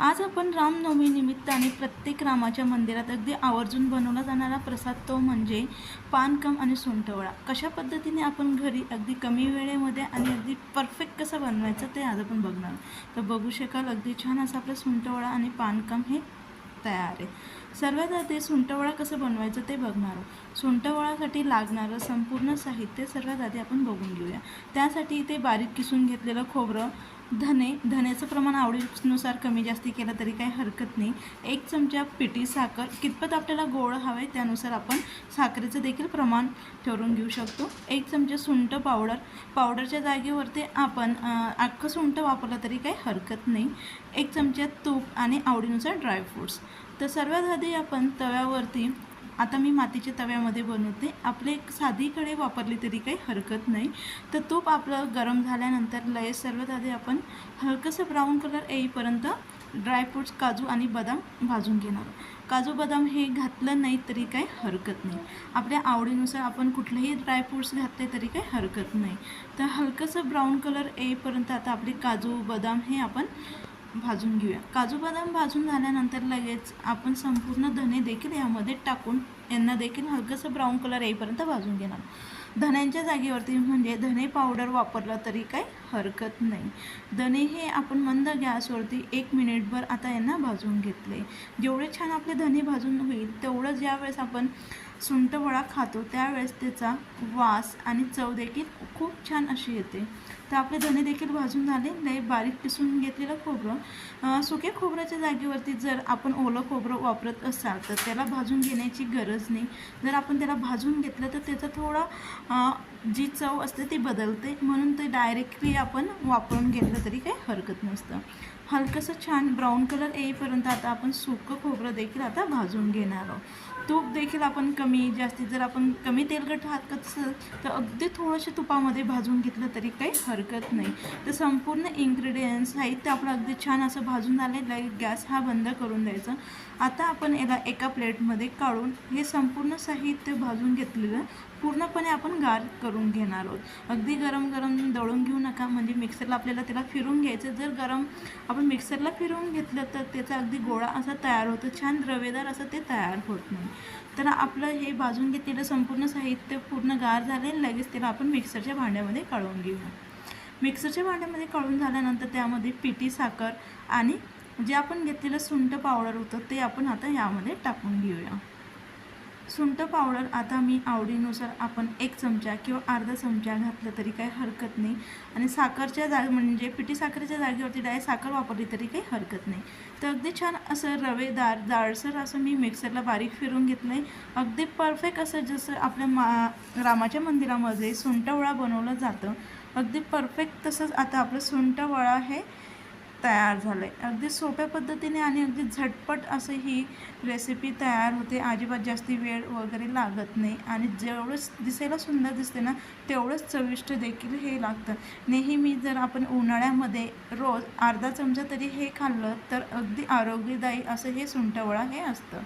आज आपण रामनवमी निमित्ताने प्रत्येक रामाच्या मंदिरात अगदी आवर्जून बनवला जाणारा प्रसाद तो म्हणजे पानकम आणि सुंठवडा कशा पद्धतीने आपण घरी अगदी कमी वेळेमध्ये आणि अगदी परफेक्ट कसं बनवायचं ते आज आपण बघणार. तर बघू शकाल अगदी छान असं आपलं सुंठवळा आणि पानकम हे तयार आहे. सर्वात आधी सुंटवळा कसं बनवायचं ते बघणार आहोत. लागणारं संपूर्ण साहित्य सर्वात आधी आपण बघून घेऊया. त्यासाठी इथे बारीक किसून घेतलेलं खोबरं धने धण्याचं प्रमाण आवडीनुसार कमी जास्ती केलं तरी काही हरकत नाही. एक चमचा पिठी साखर कितपत आपल्याला गोड हवे त्यानुसार आपण साखरेचं देखील प्रमाण ठरवून घेऊ शकतो. एक चमचा सुंठ पावडर पावडरच्या जागेवरती आपण अख्खं सुंठ वापरलं तरी काही हरकत नाही. एक चमचा तूप आणि आवडीनुसार ड्रायफ्रूट्स. तर सर्वात आधी आपण तव्यावरती आता मी मातीच्या तव्यामध्ये बनवते. आपले एक साधी कढई वापरली तरी काही हरकत नाही. तर तूप आपलं गरम झाल्यानंतर लय सर्वात आधी आपण हलकंसं ब्राऊन कलर येईपर्यंत ड्रायफ्रूट्स काजू आणि बदाम भाजून घेणार काजू बदाम हे घातलं नाही तरी काही हरकत नाही. आपल्या आवडीनुसार आपण कुठलेही ड्रायफ्रूट्स घातले तरी काही हरकत नाही. तर हलकंसं ब्राऊन कलर येईपर्यंत आता आपले काजू बदाम हे आपण भाजून घेऊया. काजू बदाम भाजून झाल्यानंतर लगेच आपण संपूर्ण धने देखील यामध्ये टाकून यांना देखील हलकंसं ब्राऊन कलर येईपर्यंत भाजून घेणार. धन्यांच्या जागेवरती म्हणजे धने पावडर वापरला तरी काही हरकत नाही. धने हे आपण मंद गॅसवरती एक मिनिटभर आता यांना भाजून घेतले. जेवढे छान आपले धने भाजून होईल तेवढं ज्यावेळेस आपण सुंटवडा खातो त्यावेळेस त्याचा वास आणि चव देखील खूप छान अशी येते. तर आपले धने देखील भाजून झाले. लय बारीक पिसून घेतलेलं खोबरं. सुक्या खोबऱ्याच्या जागेवरती जर आपण ओलं खोबरं वापरत असाल तर त्याला भाजून घेण्याची गरज नाही. जर आपण त्याला भाजून घेतलं तर त्याचा थोडा जी चव असते ती बदलते. म्हणून ते डायरेक्टली आपण वापरून घेतलं तरी काही हरकत नसतं. हलकंसं छान ब्राऊन कलर येईपर्यंत आता आपण सुकं खोबरं देखील आता भाजून घेणार आहोत. तूप देखील आपण कमी जास्तीत जर आपण कमी तेलकट हातकत असेल तर अगदी थोडंशा तुपामध्ये भाजून घेतलं तरी काही हरकत नाही. तर संपूर्ण इन्ग्रेडियंट्स साहित्य आपलं अगदी छान असं भाजून झालेलं आहे. गॅस हा बंद करून द्यायचा. आता आपण याला एका प्लेटमध्ये काढून हे संपूर्ण साहित्य भाजून घेतलेलं पूर्णपणे आपण गार करून घेणार आहोत. अगदी गरम गरम दळून घेऊ नका. म्हणजे मिक्सरला आपल्याला त्याला फिरून घ्यायचं. जर गरम आपण मिक्सरला फिरवून घेतलं तर त्याचा अगदी गोळा असा तयार होतो. छान द्रवेदार असं ते तयार होत नाही. तर आपलं हे भाजून घेतलेलं संपूर्ण साहित्य पूर्ण गार झाले लगेच त्याला आपण मिक्सरच्या भांड्यामध्ये काढून घेऊया मिक्सरच्या भांड्यामध्ये काढून झाल्यानंतर त्यामध्ये पिठी साखर आणि जे आपण घेतलेलं सुंठ पावडर होतं ते आपण आता यामध्ये टाकून घेऊया. सुंठ पावडर आता मी आवडीनुसार आपण एक चमचा किंवा अर्धा चमचा घातलं तरी काही हरकत नाही. आणि साखरच्या जाग म्हणजे पिठी साखरेच्या जागेवरती डायरेक्ट साखर वापरली तरी काही हरकत नाही. तर अगदी छान असं रवेदार जाडसर असं मी मिक्सरला बारीक फिरून घेतलं आहे अगदी परफेक्ट असं जसं आपल्या मा रामाच्या मंदिरामध्ये सुंठवळा बनवलं जातं. अगदी परफेक्ट तसंच आता आपलं सुंठवळा हे तयार झालं आहे अगदी सोप्या पद्धतीने आणि अगदी झटपट असं ही रेसिपी तयार होते. अजिबात जास्ती वेळ वगैरे लागत नाही. आणि जेवढंच दिसायला सुंदर दिसते ना तेवढंच चविष्ट देखील हे लागतं. नेहमी जर आपण उन्हाळ्यामध्ये रोज अर्धा चमचा तरी हे खाल्लं तर अगदी आरोग्यदायी असं हे सुंटवळा हे असतं.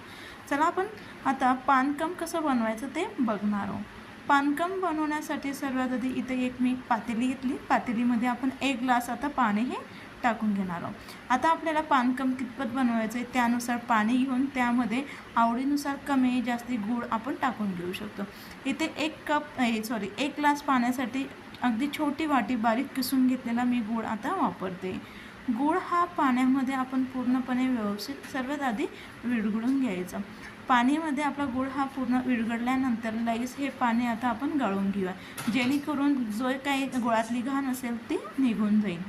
चला आपण आता पानकम कसं बनवायचं ते बघणार आहोत. पानकम बनवण्यासाठी सर्वात आधी इथे एक मी पातेली घेतली. पातेलीमध्ये आपण एक ग्लास आता पाणी हे टाकून घेणार आहोत. आता आपल्याला पानकम कितपत बनवायचं आहे त्यानुसार पाणी घेऊन त्यामध्ये आवडीनुसार कमी जास्ती गूळ आपण टाकून घेऊ शकतो. इथे एक कप सॉरी एक ग्लास पाण्यासाठी अगदी छोटी वाटी बारीक किसून घेतलेला मी गूळ आता वापरते. गूळ हा पाण्यामध्ये आपण पूर्णपणे व्यवस्थित सर्वात आधी विरघळून घ्यायचा. पाण्यामध्ये आपला गूळ हा पूर्ण विरघळल्यानंतर लगेच हे पाणी आता आपण गाळून घेऊया. जेणेकरून जो काही गुळातली घाण असेल ती निघून जाईल.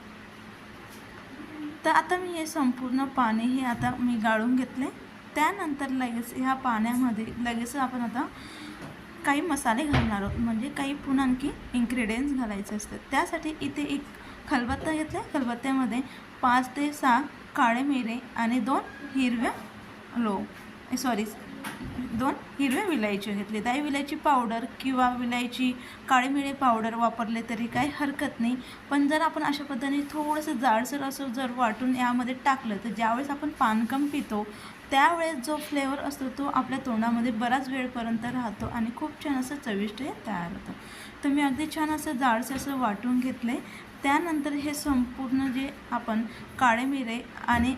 तर आता मी हे संपूर्ण पाणी हे आता मी गाळून घेतले. त्यानंतर लगेच ह्या पाण्यामध्ये लगेच आपण आता काही मसाले घालणार आहोत. म्हणजे काही पुन्हा आणखी इन्ग्रेडियंट्स घालायचे असतात. त्यासाठी इथे एक खलबत्ता घेतला खलबत्त्यामध्ये पाच ते सहा काळे मिरे आणि दोन हिरव्या लो सॉरी दोन हिरव्या विलायची घेतले. दाई विलायची पावडर किंवा विलायची काळीमिळे पावडर वापरले तरी काही हरकत नाही. पण जर आपण अशा पद्धतीने थोडंसं जाडसर असं जर वाटून यामध्ये टाकलं तर ज्यावेळेस आपण पानकम पितो त्यावेळेस जो फ्लेवर असतो तो आपल्या तोंडामध्ये बराच वेळपर्यंत राहतो आणि खूप छान असं चविष्ट हे तयार होतं. तर मी अगदी छान असं जाडसं असं वाटून घेतले त्यानंतर हे संपूर्ण जे आपण काळे मिरे आणि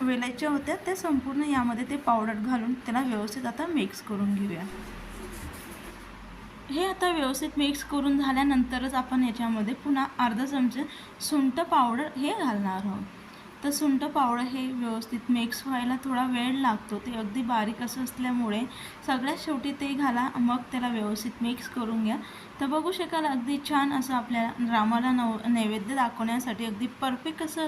वेलायच्या होत्या त्या संपूर्ण यामध्ये ते पावडर घालून त्याला व्यवस्थित आता मिक्स करून घेऊया. हे आता व्यवस्थित मिक्स करून झाल्यानंतरच आपण याच्यामध्ये पुन्हा अर्धा चमचे सुंठ पावडर हे घालणार आहोत. तर सुंठ पावडं हे व्यवस्थित मिक्स व्हायला थोडा वेळ लागतो. ते अगदी बारीक असं असल्यामुळे सगळ्यात शेवटी ते घाला मग त्याला व्यवस्थित मिक्स करून घ्या. तर बघू शकाल अगदी छान असं आपल्या रामाला नव नैवेद्य दाखवण्यासाठी अगदी परफेक्ट असं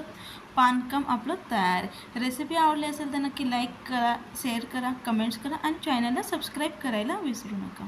पानकम आपलं तयार रेसिपी आवडली असेल तर नक्की लाईक करा शेअर करा कमेंट्स करा आणि चॅनलला सबस्क्राईब करायला विसरू नका.